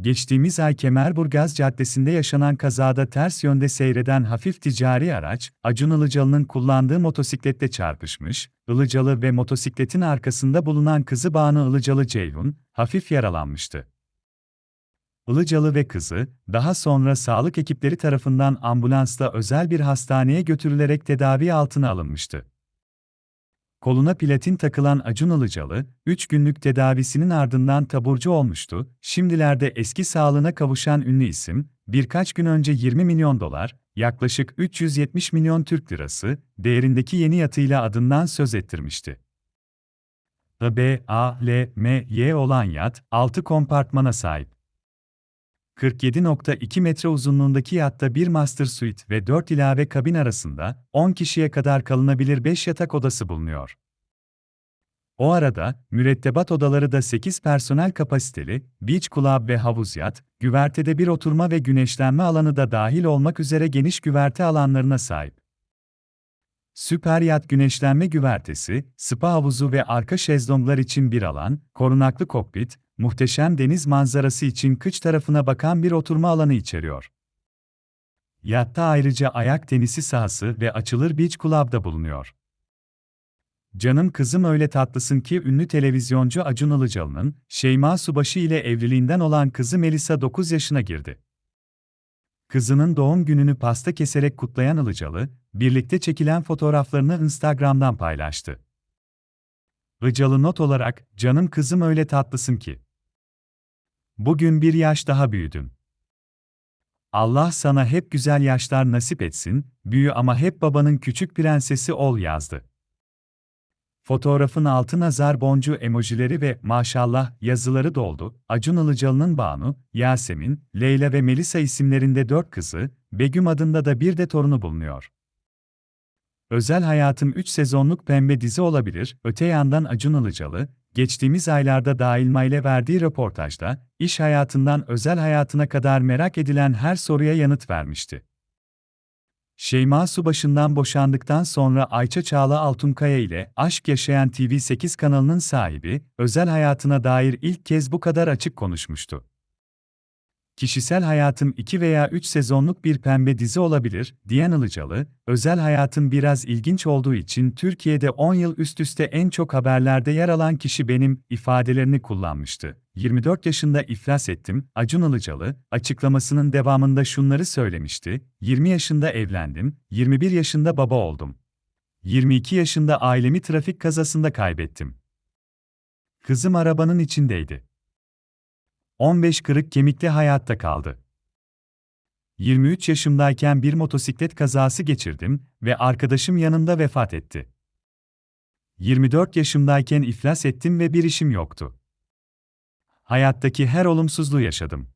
Geçtiğimiz ay Kemerburgaz Caddesi'nde yaşanan kazada ters yönde seyreden hafif ticari araç, Acun Ilıcalı'nın kullandığı motosikletle çarpışmış, Ilıcalı ve motosikletin arkasında bulunan kızı Banu Ilıcalı Ceyhun, hafif yaralanmıştı. Ilıcalı ve kızı, daha sonra sağlık ekipleri tarafından ambulansla özel bir hastaneye götürülerek tedavi altına alınmıştı. Koluna platin takılan Acun Ilıcalı, 3 günlük tedavisinin ardından taburcu olmuştu. Şimdilerde eski sağlığına kavuşan ünlü isim, birkaç gün önce 20 milyon dolar, yaklaşık 370 milyon Türk lirası değerindeki yeni yatıyla adından söz ettirmişti. B, A, L, M, Y olan yat, 6 kompartmana sahip. 47.2 metre uzunluğundaki yatta bir master suite ve 4 ilave kabin arasında 10 kişiye kadar kalınabilir 5 yatak odası bulunuyor. O arada, mürettebat odaları da 8 personel kapasiteli, beach club ve havuz yat, güvertede bir oturma ve güneşlenme alanı da dahil olmak üzere geniş güverte alanlarına sahip. Süper yat güneşlenme güvertesi, spa havuzu ve arka şezlonglar için bir alan, korunaklı kokpit, muhteşem deniz manzarası için kıç tarafına bakan bir oturma alanı içeriyor. Yatta ayrıca ayak tenisi sahası ve açılır beach club da bulunuyor. Canım kızım öyle tatlısın ki ünlü televizyoncu Acun Ilıcalı'nın Şeyma Subaşı ile evliliğinden olan kızı Melisa 9 yaşına girdi. Kızının doğum gününü pasta keserek kutlayan Ilıcalı, birlikte çekilen fotoğraflarını Instagram'dan paylaştı. Ilıcalı not olarak, canım kızım öyle tatlısın ki. Bugün bir yaş daha büyüdün. Allah sana hep güzel yaşlar nasip etsin, büyü ama hep babanın küçük prensesi ol yazdı. Fotoğrafın altı nazar boncuğu emojileri ve maşallah yazıları doldu. Acun Ilıcalı'nın Banu, Yasemin, Leyla ve Melisa isimlerinde dört kızı, Begüm adında da bir de torunu bulunuyor. Özel Hayatım 3 sezonluk pembe dizi olabilir, öte yandan Acun Ilıcalı, geçtiğimiz aylarda Dailma ile verdiği röportajda, iş hayatından özel hayatına kadar merak edilen her soruya yanıt vermişti. Şeyma Subaşı'ndan boşandıktan sonra Ayça Çağla Altunkaya ile aşk yaşayan TV8 kanalının sahibi, özel hayatına dair ilk kez bu kadar açık konuşmuştu. Kişisel hayatım 2 veya 3 sezonluk bir pembe dizi olabilir, diyen Ilıcalı, özel hayatım biraz ilginç olduğu için Türkiye'de 10 yıl üst üste en çok haberlerde yer alan kişi benim, ifadelerini kullanmıştı. 24 yaşında iflas ettim, Acun Ilıcalı, açıklamasının devamında şunları söylemişti, 20 yaşında evlendim, 21 yaşında baba oldum. 22 yaşında ailemi trafik kazasında kaybettim. Kızım arabanın içindeydi. 15 kırık kemikli hayatta kaldı. 23 yaşımdayken bir motosiklet kazası geçirdim ve arkadaşım yanımda vefat etti. 24 yaşımdayken iflas ettim ve bir işim yoktu. Hayattaki her olumsuzluğu yaşadım.